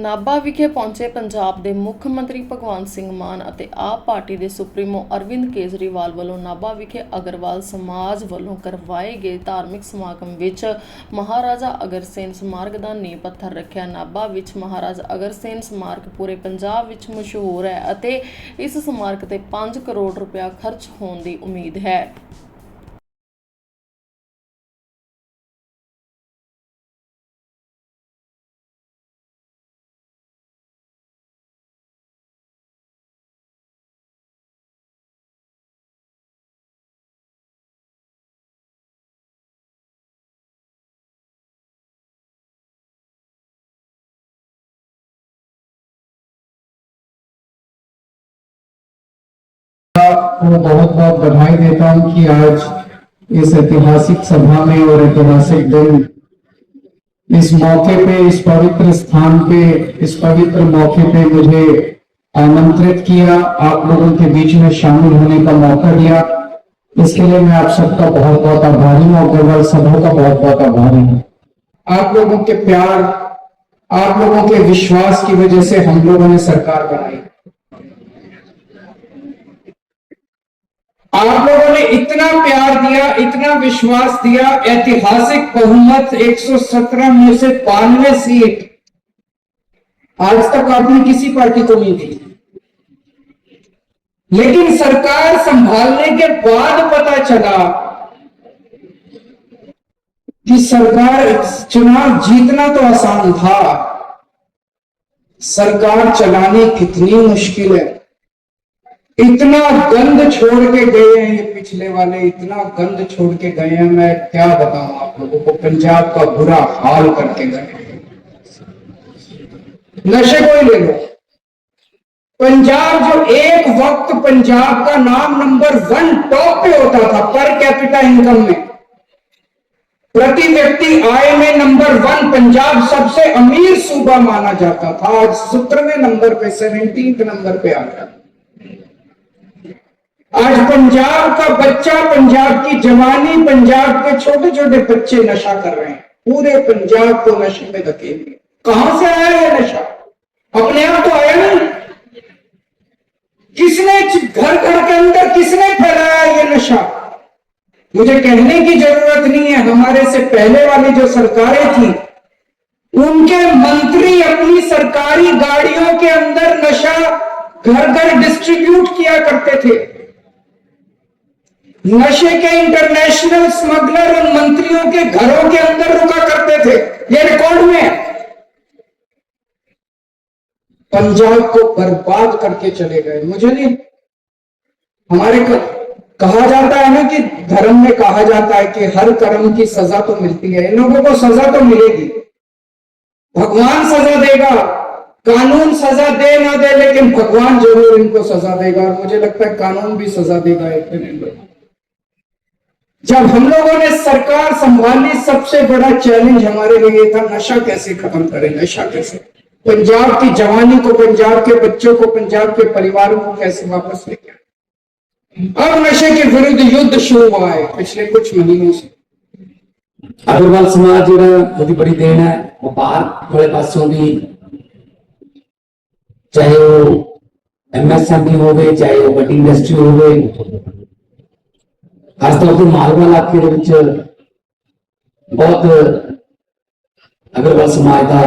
ਨਾਭਾ ਵਿਖੇ ਪਹੁੰਚੇ ਪੰਜਾਬ ਦੇ ਮੁੱਖ ਮੰਤਰੀ ਭਗਵੰਤ ਸਿੰਘ ਮਾਨ ਅਤੇ ਆਪ ਪਾਰਟੀ ਦੇ ਸੁਪਰੀਮੋ ਅਰਵਿੰਦ ਕੇਜਰੀਵਾਲ ਵੱਲੋਂ ਨਾਭਾ ਵਿਖੇ ਅਗਰਵਾਲ ਸਮਾਜ ਵੱਲੋਂ ਕਰਵਾਏ ਗਏ ਧਾਰਮਿਕ ਸਮਾਗਮ ਵਿੱਚ ਮਹਾਰਾਜਾ ਅਗਰਸੇਨ ਸਮਾਰਕ ਦਾ ਨੀਂਹ ਪੱਥਰ ਰੱਖਿਆ। ਨਾਭਾ ਵਿੱਚ ਮਹਾਰਾਜਾ ਅਗਰਸੇਨ ਸਮਾਰਕ ਪੂਰੇ ਪੰਜਾਬ ਵਿੱਚ ਮਸ਼ਹੂਰ ਹੈ ਅਤੇ ਇਸ ਸਮਾਰਕ ਤੇ 5 ਕਰੋੜ ਰੁਪਇਆ ਖਰਚ ਹੋਣ ਦੀ ਉਮੀਦ ਹੈ। को बहुत बहुत बधाई देता हूँ कि आज इस ऐतिहासिक सभा में और ऐतिहासिक दिन इस मौके पे, इस पवित्र स्थान पे, इस पवित्र मौके पे मुझे आमंत्रित किया, आप लोगों के बीच में शामिल होने का मौका दिया। इसके लिए मैं आप सबका बहुत बहुत आभारी हूँ और केवल सभा का बहुत बहुत आभारी हूँ। आप लोगों के प्यार, आप लोगों के विश्वास की वजह से हम लोगों ने सरकार बनाई। आप लोगों ने इतना प्यार दिया, इतना विश्वास दिया, ऐतिहासिक बहुमत 117 में से बानवे सीट। आज तक आपने किसी पार्टी को नहीं दी लेकिन सरकार संभालने के बाद पता चला कि सरकार चुनाव जीतना तो आसान था। सरकार चलानी कितनी मुश्किल है। इतना गंद छोड़ के गए हैं ये पिछले वाले, इतना गंद छोड़ के गए हैं, मैं क्या बताऊँ आप लोगों को? पंजाब का बुरा हाल करके गए नशे को ही ले लो। पंजाब जो एक वक्त पंजाब का नाम नंबर वन टॉप पे होता था, पर कैपिटा इनकम में। प्रति व्यक्ति आय में नंबर वन पंजाब सबसे अमीर सूबा माना जाता था। आज सत्रहवें नंबर पे सेवेंटीन नंबर पे आ गया। आज पंजाब का बच्चा पंजाब की जवानी पंजाब के छोटे छोटे बच्चे नशा कर रहे हैं। पूरे पंजाब को नशे में धकेल दिया। कहाँ से आया ये नशा? अपने आप तो आया नहीं। किसने घर घर के अंदर किसने फैलाया ये नशा? मुझे कहने की ज़रूरत नहीं है। हमारे से पहले वाली जो सरकारें थी उनके मंत्री अपनी सरकारी गाड़ियों के अंदर नशा घर घर डिस्ट्रीब्यूट किया करते थे। नशे के इंटरनेशनल स्मगलर उन मंत्रियों के घरों के अंदर रुका करते थे। ये रिकॉर्ड में पंजाब को बर्बाद करके चले गए। मुझे नहीं, हमारे क- कहा जाता है ना कि धर्म में कहा जाता है कि हर कर्म की सजा तो मिलती है। इन लोगों को सजा तो मिलेगी। भगवान सजा देगा, कानून सजा दे ना दे, लेकिन भगवान ज़रूर इनको सजा देगा। और मुझे लगता है कानून भी सजा देगा एक दिन। जब हम लोगों ने सरकार संभाली, सबसे बड़ा चैलेंज हमारे लिए था, नशा कैसे खत्म करें, नशा कैसे? पंजाब की जवानी को, पंजाब के बच्चों को, पंजाब के परिवारों को कैसे वापस लेकर अब नशे के विरुद्ध युद्ध शुरू हुआ है, पिछले कुछ महीनों से। अग्रवाल समाज जो बड़ी देन है, वो बाहर वाले पासों भी, चाहे वो एमएसएमई हो गए, चाहे वो बड़ी इंडस्ट्री हो गए ਖਾਸ ਤੌਰ ਤੇ ਮਾਲਵਾ ਇਲਾਕੇ ਦੇ ਵਿੱਚ ਬਹੁਤ ਅਗਰਵਾਲ ਸਮਾਜ ਦਾ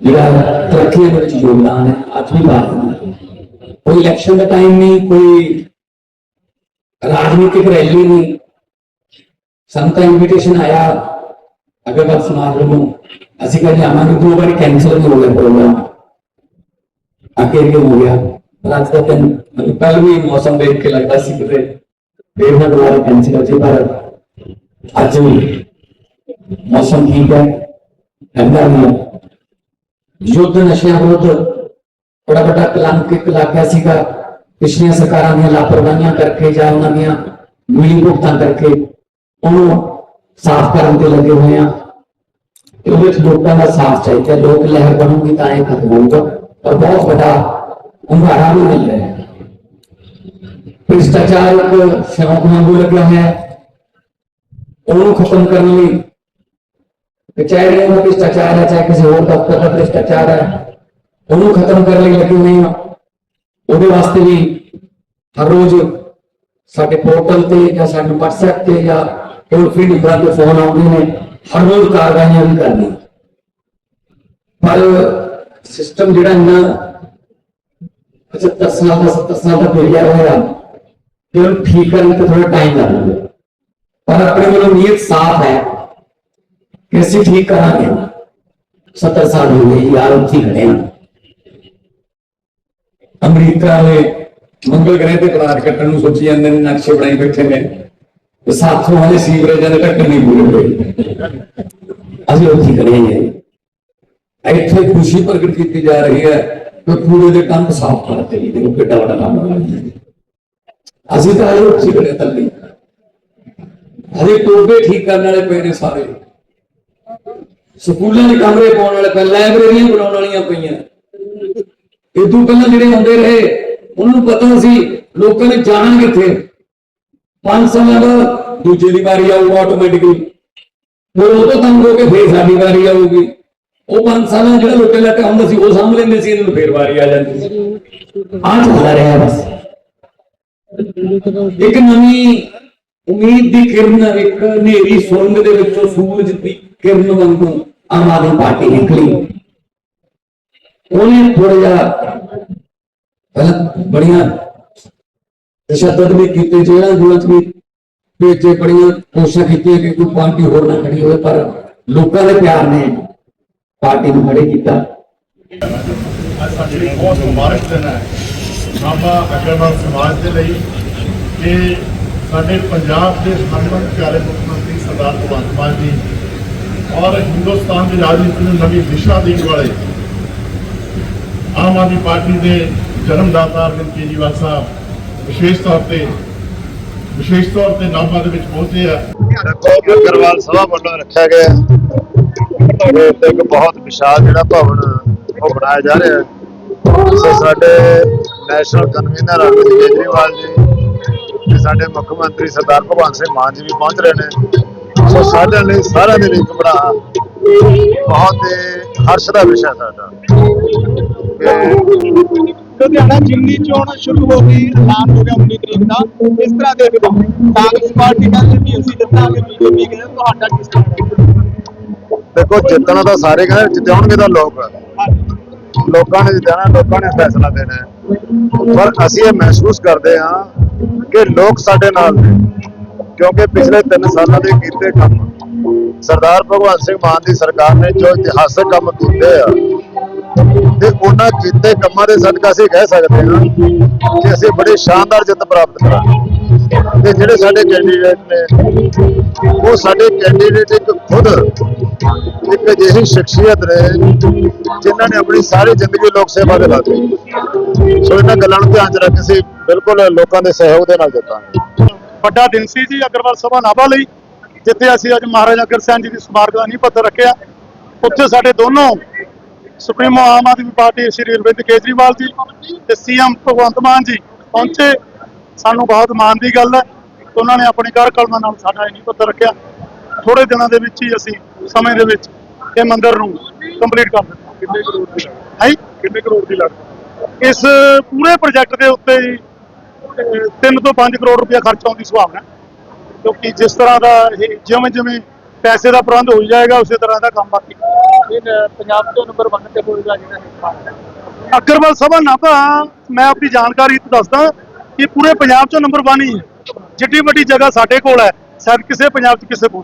ਜਿਹੜਾ ਤਰੱਕੀ ਦੇ ਵਿੱਚ ਯੋਗਦਾਨ ਹੈ ਅੱਜ ਵੀ ਬਾਤ ਨਹੀਂ ਕੋਈ ਇਲੈਕਸ਼ਨ ਦਾ ਟਾਈਮ ਨਹੀਂ ਕੋਈ ਰਾਜਨੀਤਿਕ ਰੈਲੀ ਨਹੀਂ ਸਾਨੂੰ ਤਾਂ ਇਨਵੀਟੇਸ਼ਨ ਆਇਆ ਅਗਰਵਾਲ ਸਮਾਜ ਵੱਲੋਂ ਅਸੀਂ ਕਹਿੰਦੇ ਆਵਾਂਗੇ ਦੋ ਵਾਰੀ ਕੈਂਸਲ ਹੋ ਗਿਆ ਪ੍ਰੋਗਰਾਮ ਆਖਿਰ ਇਹ ਹੋ ਗਿਆ ਰਾਤ ਦਾ ਦਿਨ ਮਤਲਬ ਕੱਲ ਵੀ ਮੌਸਮ ਦੇਖ ਕੇ ਲੱਗਦਾ ਸੀ ਕਿ ਫੇਰ ਨਾ ਦੁਬਾਰਾ ਕੈਂਸਲ ਹੋ ਜਾਏ ਪਰ ਅੱਜ ਵੀ ਮੌਸਮ ਠੀਕ ਹੈ ਠੰਡਾ ਵੀ ਯੁੱਧ ਨਸ਼ਿਆਂ ਵਿਰੁੱਧ ਬੜਾ ਵੱਡਾ ਕਲੰਕ ਲੱਗ ਗਿਆ ਸੀਗਾ ਪਿਛਲੀਆਂ ਸਰਕਾਰਾਂ ਦੀਆਂ ਲਾਪਰਵਾਹੀਆਂ ਕਰਕੇ ਜਾਂ ਉਹਨਾਂ ਦੀਆਂ ਮਿਲੀ ਭੁਗਤਾਂ ਕਰਕੇ ਉਹਨੂੰ ਸਾਫ਼ ਕਰਨ ਤੇ ਲੱਗੇ ਹੋਏ ਆ ਤੇ ਉਹਦੇ ਵਿੱਚ ਲੋਕਾਂ ਦਾ ਸਾਥ ਚਾਹੀਦਾ ਲੋਕ ਲਹਿਰ ਬਣੂਗੀ ਤਾਂ ਇਹ ਖਤਮ ਹੋਊਗਾ ਪਰ ਬਹੁਤ ਵੱਡਾ ਹੁੰਗਾਰਾ ਵੀ ਮਿਲ ਰਿਹਾ ਭ੍ਰਿਸ਼ਟਾਚਾਰ ਇੱਕ ਸ਼ੌਕ ਵਾਂਗੂ ਲੱਗਿਆ ਹੋਇਆ ਹੈ ਉਹਨੂੰ ਖਤਮ ਕਰਨ ਲਈ ਕਚਹਿਰੀਆਂ ਦਾ ਭ੍ਰਿਸ਼ਟਾਚਾਰ ਹੈ ਚਾਹੇ ਕਿਸੇ ਹੋਰ ਦਫ਼ਤਰ ਦਾ ਭ੍ਰਿਸ਼ਟਾਚਾਰ ਹੈ ਉਹਨੂੰ ਖਤਮ ਕਰਨ ਲਈ ਲੱਗੇ ਹੋਏ ਹਾਂ ਉਹਦੇ ਵਾਸਤੇ ਵੀ ਹਰ ਰੋਜ਼ ਸਾਡੇ ਪੋਰਟਲ ਤੇ ਜਾਂ ਸਾਡੇ WhatsApp ਤੇ ਜਾਂ ਟੋਲ ਫ੍ਰੀ ਨੰਬਰਾਂ ਤੇ ਫੋਨ ਆਉਂਦੇ ਨੇ ਹਰ ਰੋਜ਼ ਕਾਰਵਾਈਆਂ ਵੀ ਕਰਨੀ ਪਰ ਸਿਸਟਮ ਜਿਹੜਾ ਇਹਨਾਂ 75 ਸਾਲ ਦਾ 70 ਸਾਲ ਦਾ ਪੀਰੀਅਡ ਹੋਇਆ। ਕਿ ਉਹਨੂੰ ਠੀਕ ਕਰਨ ਤੇ ਥੋੜਾ ਟਾਈਮ ਲੱਗਦਾ ਪਰ ਆਪਣੇ ਵੱਲੋਂ ਨੀਅਤ ਸਾਫ਼ ਹੈ ਕਿ ਅਸੀਂ ਠੀਕ ਕਰਾਂਗੇ। 70 ਸਾਲ ਹੋ ਗਏ ਯਾਰ ਉੱਥੇ ਅਮਰੀਕਾ ਦੇ ਮੰਗਲ ਗ੍ਰਹਿ ਤੇ ਪਲਾਟ ਕੱਟਣ ਨੂੰ ਸੋਚੀ ਜਾਂਦੇ ਨੇ, ਨਕਸ਼ੇ ਬਣਾਈ ਬੈਠੇ ਨੇ। ਤੇ ਸਾਥੋਂ ਹਲੇ ਸੀਵਰੇਜਾਂ ਦੇ ਢੱਕਣ ਨਹੀਂ ਪੂਰੇ ਹੋਏ। ਅਸੀਂ ਉੱਥੇ ਹੀ ਖੜੇ ਹਾਂ ਇੱਥੇ ਖੁਸ਼ੀ ਪ੍ਰਗਟ ਕੀਤੀ ਜਾ ਰਹੀ ਹੈ। ਕਿ ਕੂੜੇ ਦੇ ਕੰਧ ਸਾਫ਼ ਕਰਤੇ ਜੀ। ਦੇਖੋ ਕਿੱਡਾ ਵੱਡਾ ਕੰਮ ਅਸੀਂ ਤਾਂ ਇਹ ਉੱਥੇ ਖੜੇ ਤੱਲੀ ਹਜੇ ਟੋਬੇ ਠੀਕ ਕਰਨ ਵਾਲੇ ਪਏ ਨੇ ਸਾਰੇ। ਸਕੂਲਾਂ ਦੇ ਕਮਰੇ ਪਾਉਣ ਵਾਲੇ ਪਏ, ਲਾਇਬ੍ਰੇਰੀਆਂ ਬਣਾਉਣ ਵਾਲੀਆਂ ਪਈਆਂ। ਇਹ ਪਹਿਲਾਂ ਜਿਹੜੇ ਆਉਂਦੇ ਰਹੇ, ਉਹਨਾਂ ਨੂੰ ਪਤਾ ਸੀ, ਲੋਕਾਂ ਨੇ ਜਾਣਾ ਕਿੱਥੇ ਪੰਜ ਸਾਲਾਂ ਬਾਅਦ ਦੂਜੇ ਦੀ ਵਾਰੀ ਆਊਗਾ ਆਟੋਮੈਟਿਕਲੀ ਫਿਰ ਉਹ ਤੋਂ ਤੰਗ ਹੋ ਕੇ ਫੇਰ ਸਾਡੀ ਵਾਰੀ ਆਊਗੀ। ਉਹ ਪੰਜ ਸਾਲਾਂ ਜਿਹੜਾ ਲੋਕਾਂ ਦਾ ਆਉਂਦਾ ਸੀ, ਉਹ ਸਾਂਭ ਲੈਂਦੇ ਸੀ, ਇਹਨਾਂ ਨੂੰ ਫੇਰ ਵਾਰੀ ਆ ਜਾਂਦੀ ਸੀ। ਆਹ ਚੱਲਦਾ ਰਿਹਾ ਬਸ। ਇੱਕ ਨਵੀਂ ਉਮੀਦ ਦੀ ਕਿਰਨ, ਇੱਕ ਹਨੇਰੀ ਸੁਰੰਗ ਦੇ ਵਿੱਚੋਂ ਸੂਰਜ ਦੀ ਕਿਰਨ ਵਾਂਗੂ ਆਮ ਆਦਮੀ ਪਾਰਟੀ ਨਿਕਲੀ। ਉਹਨੇ ਥੋੜਾ ਜਿਹਾ ਪਹਿਲਾਂ ਬੜੀਆਂ ਤਸ਼ੱਦਦ ਵੀ ਕੀਤੇ ਜਿਹੜਾ ਜੁਲਤ ਵੀ ਭੇਜੇ, ਬੜੀਆਂ ਕੋਸ਼ਿਸ਼ਾਂ ਕੀਤੀਆਂ ਕਿ ਕੋਈ ਪਾਰਟੀ ਹੋਰ ਨਾ ਖੜੀ ਹੋਵੇ, ਪਰ ਲੋਕਾਂ ਦੇ ਪਿਆਰ ਨੇ ਪਾਰਟੀ ਨੂੰ ਖੜੇ ਕੀਤਾ। ਅੱਜ ਸਾਡੇ ਲਈ ਬਹੁਤ ਮੁਬਾਰਕ ਦਿਨ ਹੈ। ਬਾਬਾ ਅਗਰਵਾਲ ਸਮਾਜ ਦੇ ਲਈ ਕਿ ਸਾਡੇ ਪੰਜਾਬ ਦੇ ਹਰਮਨ ਪਿਆਰੇ ਮੁੱਖ ਮੰਤਰੀ ਸਰਦਾਰ ਭਗਵੰਤ ਮਾਨ ਜੀ ਔਰ ਹਿੰਦੁਸਤਾਨ ਦੀ ਰਾਜਨੀਤੀ ਨੂੰ ਨਵੀਂ ਦਿਸ਼ਾ ਦੇਣ ਵਾਲੇ ਆਮ ਆਦਮੀ ਪਾਰਟੀ ਦੇ ਜਨਮਦਾਤਾ ਅਰਵਿੰਦ ਕੇਜਰੀਵਾਲ ਸਾਹਿਬ ਵਿਸ਼ੇਸ਼ ਤੌਰ ਤੇ ਵਿਸ਼ੇਸ਼ ਤੌਰ ਤੇ ਨਾਭਾ ਦੇ ਵਿੱਚ ਪਹੁੰਚੇ ਆ। ਦੇਖੋ ਅਗਰਵਾਲ ਸਭਾ ਵੱਲੋਂ ਰੱਖਿਆ ਗਿਆ। ਤੇ ਇੱਥੇ ਇੱਕ ਬਹੁਤ ਵਿਸ਼ਾਲ ਜਿਹੜਾ ਭਵਨ ਉਹ ਬਣਾਇਆ ਜਾ ਰਿਹਾ ਹੈ। ਸੋ ਸਾਡੇ ਨੈਸ਼ਨਲ ਕਨਵੀਨਰ ਅਰਵਿੰਦ ਕੇਜਰੀਵਾਲ ਜੀ ਤੇ ਸਾਡੇ ਮੁੱਖ ਮੰਤਰੀ ਸਰਦਾਰ ਭਗਵੰਤ ਸਿੰਘ ਮਾਨ ਜੀ ਵੀ ਪਹੁੰਚ ਰਹੇ ਨੇ। ਸੋ ਸਾਡੇ ਲਈ, ਸਾਰਿਆਂ ਦੇ ਲਈ ਇੱਕ ਬੜਾ ਬਹੁਤ ਹਰਸ਼ ਦਾ ਵਿਸ਼ਾ ਸਾਡਾ। ਲੁਧਿਆਣਾ ਜਿਮਨੀ ਚੋਣ ਸ਼ੁਰੂ ਹੋ ਗਈ, ਐਲਾਨ ਹੋ ਗਿਆ 19 ਤਰੀਕ ਦਾ। ਇਸ ਤਰ੍ਹਾਂ ਦੇਖਦੇ ਕਾਂਗਰਸ ਪਾਰਟੀ ਕਹਿੰਦੇ ਵੀ ਅਸੀਂ ਜਿੱਤਾਂਗੇ ਬੀਜੇਪੀ ਕਹਿੰਦੇ ਤੁਹਾਡਾ ਕਿਸ ਤਰ੍ਹਾਂ ਦੇਖੋ, ਜਿੱਤਣਾ ਤਾਂ ਸਾਰੇ ਕਹਿੰਦੇ ਜਿੱਤਣਗੇ ਤਾਂ ਲੋਕ। ਲੋਕਾਂ ਨੇ ਜਿੱਤਣਾ ਲੋਕਾਂ ਨੇ ਫੈਸਲਾ ਦੇਣਾ ਪਰ ਅਸੀਂ ਇਹ ਮਹਿਸੂਸ ਕਰਦੇ ਹਾਂ ਕਿ ਲੋਕ ਸਾਡੇ ਨਾਲ ਨੇ, ਕਿਉਂਕਿ ਪਿਛਲੇ 3 ਸਾਲਾਂ ਦੇ ਕੀਤੇ ਕੰਮ, ਸਰਦਾਰ ਭਗਵੰਤ ਸਿੰਘ ਮਾਨ ਦੀ ਸਰਕਾਰ ਨੇ ਜੋ ਇਤਿਹਾਸਕ ਕੰਮ ਕੀਤੇ ਆ, ਤੇ ਉਹਨਾਂ ਕੀਤੇ ਕੰਮਾਂ ਦੇ ਸਦਕਾ ਅਸੀਂ ਕਹਿ ਸਕਦੇ ਹਾਂ ਕਿ ਅਸੀਂ ਬੜੀ ਸ਼ਾਨਦਾਰ ਜਿੱਤ ਪ੍ਰਾਪਤ ਕਰਾਂਗੇ। ਤੇ ਜਿਹੜੇ ਸਾਡੇ ਕੈਂਡੀਡੇਟ ਨੇ, ਉਹ ਸਾਡੇ ਕੈਂਡੀਡੇਟ ਇੱਕ ਖੁਦ ਇੱਕ ਅਜਿਹੀ ਸ਼ਖਸੀਅਤ ਨੇ ਜਿਨ੍ਹਾਂ ਨੇ ਆਪਣੀ ਸਾਰੀ ਜ਼ਿੰਦਗੀ ਲੋਕ ਸੇਵਾ ਦੇ ਲਾ ਦਿੱਤੀ ਸੋ ਇਹਨਾਂ ਗੱਲਾਂ ਨੂੰ ਧਿਆਨ ਚ ਰੱਖ ਕੇ ਅਸੀਂ ਬਿਲਕੁਲ ਲੋਕਾਂ ਦੇ ਸਹਿਯੋਗ ਦੇ ਨਾਲ ਦਿੱਤਾ ਵੱਡਾ ਦਿਨ ਸੀ ਜੀ ਅਗਰਵਾਲ ਸਭਾ ਨਾਭਾ ਲਈ, ਜਿੱਥੇ ਅਸੀਂ ਅੱਜ ਮਹਾਰਾਜਾ ਅਗਰਸੈਨ ਜੀ ਦੀ ਸਮਾਰਕ ਦਾ ਨੀਂਹ ਪੱਥਰ ਰੱਖਿਆ। ਉੱਥੇ ਸਾਡੇ ਦੋਨੋਂ ਸੁਪਰੀਮੋ ਆਮ ਆਦਮੀ ਪਾਰਟੀ ਸ਼੍ਰੀ ਅਰਵਿੰਦ ਕੇਜਰੀਵਾਲ ਜੀ ਤੇ ਸੀਐਮ ਭਗਵੰਤ ਮਾਨ ਜੀ ਪਹੁੰਚੇ। ਸਾਨੂੰ ਬਹੁਤ ਮਾਣ ਦੀ ਗੱਲ ਹੈ। ਉਹਨਾਂ ਨੇ ਆਪਣੀ ਘਰ ਕਲਮਾਂ ਨਾਲ ਸਾਡਾ ਇਹ ਨਹੀਂ ਪੱਤਰ ਰੱਖਿਆ। ਥੋੜੇ ਦਿਨਾਂ ਦੇ ਵਿੱਚ ਹੀ ਅਸੀਂ ਸਮੇਂ ਦੇ ਵਿੱਚ ਇਹ ਮੰਦਿਰ ਨੂੰ ਕੰਪਲੀਟ ਕਰ ਦਿੱਤਾ। ਕਿੰਨੇ ਕਰੋੜ ਦੀ ਹੈ? ਕਿੰਨੇ ਕਰੋੜ ਦੀ ਲੱਗ ਇਸ ਪੂਰੇ ਪ੍ਰੋਜੈਕਟ ਦੇ ਉੱਤੇ ਜੀ 3 ਤੋਂ 5 ਕਰੋੜ ਰੁਪਏ ਖਰਚ ਆਉਣ ਦੀ ਸੰਭਾਵਨਾ। ਕਿਉਂਕਿ ਜਿਸ ਤਰ੍ਹਾਂ ਦਾ ਇਹ ਜਿਵੇਂ ਜਿਵੇਂ ਪੈਸੇ ਦਾ ਪ੍ਰਬੰਧ ਹੋ ਜਾਏਗਾ ਉਸੇ ਤਰ੍ਹਾਂ ਦਾ ਕੰਮ ਬਾਕੀ ਇਹ ਪੰਜਾਬ ਤੋਂ ਨੰਬਰ 1 ਤੇ ਹੋਏਗਾ ਜਿਹੜਾ ਅਗਰਵਾਲ ਸਭਾ ਨਾਭਾ ਮੈਂ ਆਪਣੀ ਜਾਣਕਾਰੀ ਤੋਂ ਦੱਸਦਾ ਕਿ ਪੂਰੇ ਪੰਜਾਬ ਚੋਂ ਨੰਬਰ 1 ਹੀ ਹੈ। ਜਿੱਡੀ ਵੱਡੀ ਜਗ੍ਹਾ ਸਾਡੇ ਕੋਲ ਹੈ ਸ਼ਾਇਦ ਕਿਸੇ ਪੰਜਾਬ 'ਚ ਕਿਸੇ ਕੋਲ।